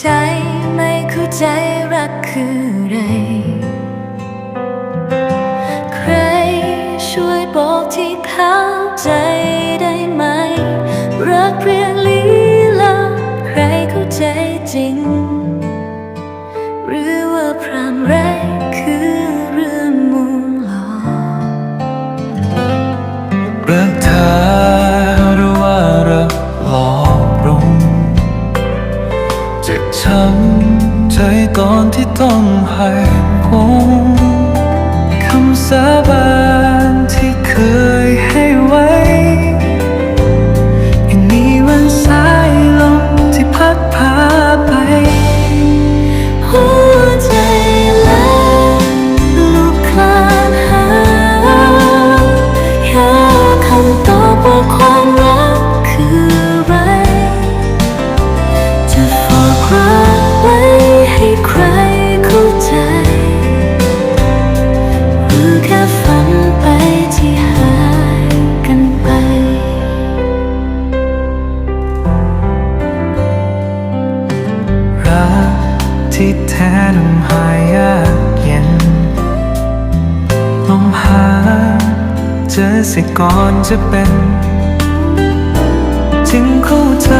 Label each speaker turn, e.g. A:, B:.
A: ใช่ไม่เข้าใจรักคืออะไร
B: ต้องให้ผมคำสา
A: ฝันไปที่หายกันไป
B: รักที่แท้นหายากเย็นลอหาเจอสิก่อนจะเป็นจึงเข้าใจ